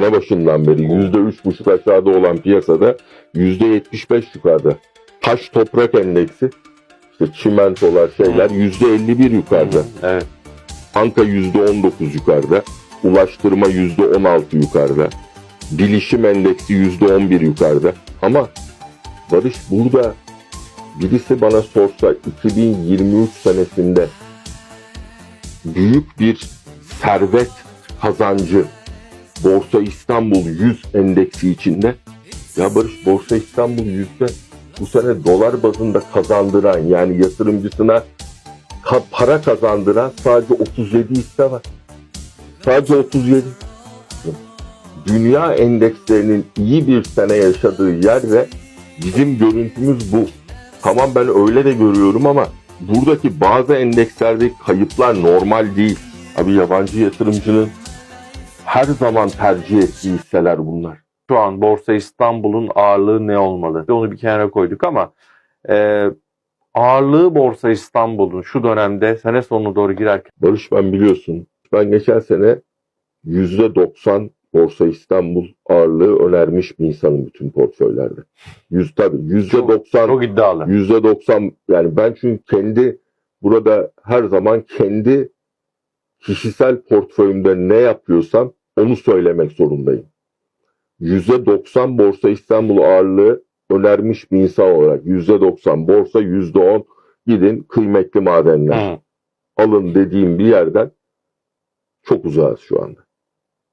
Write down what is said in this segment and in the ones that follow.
sene başından beri %3,5 aşağıda olan piyasada %75 yukarıda. Taş toprak endeksi işte çimentolar şeyler %51 yukarıda. Evet. Anka %19 yukarıda. Ulaştırma %16 yukarıda. Bilişim endeksi %11 yukarıda. Ama Barış burada birisi bana sorsa 2023 senesinde büyük bir servet kazancı Borsa İstanbul 100 endeksi içinde ya Barış Borsa İstanbul 100'de bu sene dolar bazında kazandıran yani yatırımcısına ka- para kazandıran sadece 37 hisse var. Sadece 37. Dünya endekslerinin iyi bir sene yaşadığı yer ve bizim görüntümüz bu. Tamam ben öyle de görüyorum ama buradaki bazı endekslerdeki kayıplar normal değil. Abi yabancı yatırımcının her zaman tercih ettiği hisseler bunlar. Şu an Borsa İstanbul'un ağırlığı ne olmalı? Onu bir kenara koyduk ama e, ağırlığı Borsa İstanbul'un şu dönemde sene sonuna doğru girerken Barış ben biliyorsun ben geçen sene %90 Borsa İstanbul ağırlığı önermiş bir insanım bütün portföylerde. Yüz tabii %90 çok iddialı. %90 yani ben çünkü kendi burada her zaman kendi kişisel portföyümde ne yapıyorsam onu söylemek zorundayım. %90 Borsa İstanbul ağırlığı önermiş bir insan olarak %90 borsa %10 gidin kıymetli madenler Hı. alın dediğim bir yerden çok uzağız şu anda.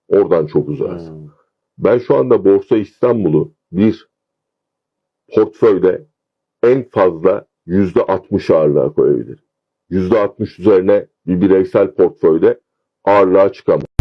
Oradan çok uzağız. Hı. Ben şu anda Borsa İstanbul'u bir portföyde en fazla yüzde 60 ağırlığa koyabilirim. Yüzde 60 üzerine bir bireysel portföyde ağırlığa çıkamam.